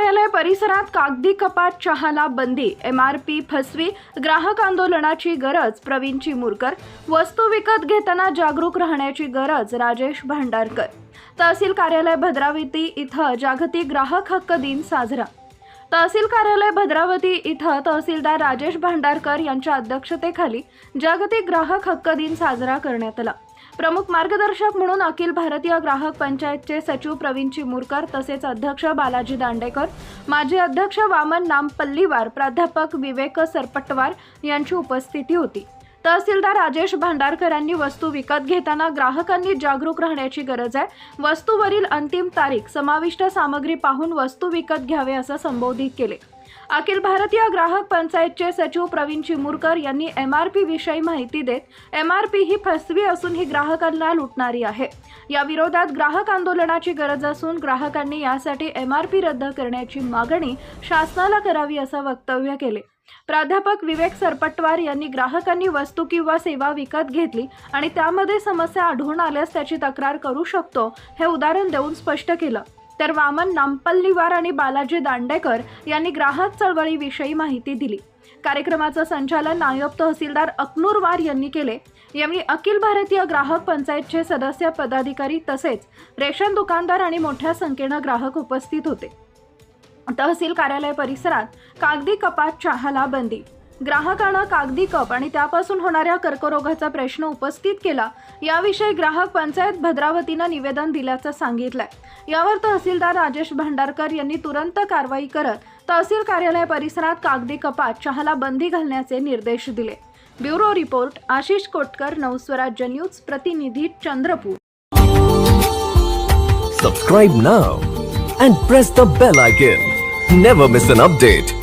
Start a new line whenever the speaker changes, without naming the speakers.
कार्यालय परिसरात कागदी कपात चहाला बंदी एम आर पी फसवी ग्राहक आंदोलनाची गरज प्रवीण चिमूरकर वस्तू विकत घेताना जागरूक राहण्याची गरज राजेश भांडारकर. तहसील कार्यालय भद्रावती इथं जागतिक ग्राहक हक्क दिन साजरा. तहसील कार्यालय भद्रावती इथं तहसीलदार राजेश भांडारकर यांच्या अध्यक्षतेखाली जागतिक ग्राहक हक्क दिन साजरा करण्यात आला. प्रमुख मार्गदर्शक म्हणून अखिल भारतीय ग्राहक पंचायतचे सचिव प्रवीण चिमूरकर तसेच अध्यक्ष बालाजी दांडेकर माजी अध्यक्ष वामन नामपल्लीवार प्राध्यापक विवेक सरपटवार यांची उपस्थिती होती. तहसीलदार राजेश भांडारकरांनी वस्तू विकत घेताना ग्राहकांनी जागरूक राहण्याची गरज आहे. वस्तूवरील अंतिम तारीख समाविष्ट सामग्री पाहून वस्तू विकत घ्यावे असं संबोधित केले. अखिल भारतीय ग्राहक पंचायतचे सचिव प्रवीण चिमुरकर यांनी एम आर पी विषयी माहिती देत एम आर पी ही फसवी असून ही ग्राहकांना लुटणारी आहे. या विरोधात ग्राहक आंदोलनाची गरज असून ग्राहकांनी यासाठी एम आर पी रद्द करण्याची मागणी शासनाला करावी असं वक्तव्य केले. प्राध्यापक विवेक सरपटवार यांनी ग्राहकांनी वस्तू किंवा सेवा विकत घेतली आणि त्यामध्ये समस्या आढळून आल्यास त्याची तक्रार करू शकतो हे उदाहरण देऊन स्पष्ट केलं. तर वामन नामपल्लीवार आणि बालाजी दांडेकर यांनी ग्राहक चळवळीविषयी माहिती दिली. कार्यक्रमाचं संचालन नायब तहसीलदार अकनूरवार यांनी केले. यावेळी अखिल भारतीय ग्राहक पंचायतचे सदस्य पदाधिकारी तसेच रेशन दुकानदार आणि मोठ्या संख्येनं ग्राहक उपस्थित होते. तहसील कार्यालय परिसरात कागदी कपात चहाला बंदी ग्राहकानं कागदी कप आणि त्यापासून होणाऱ्या कर्करोगाचा प्रश्न उपस्थित केला याविषयी ग्राहक पंचायत भद्रावतीनं निवेदन दिल्याचं सांगितलंय. यावर तहसीलदार राजेश भांडारकर यांनी तुरंत कारवाई करत तहसील कार्यालय परिसरात कागदी कपात चहाला बंदी घालण्याचे निर्देश दिले. Bureau report Ashish Kotkar Navswarajya news प्रतिनिधी Chandrapur.
Subscribe now and press the bell icon never miss an update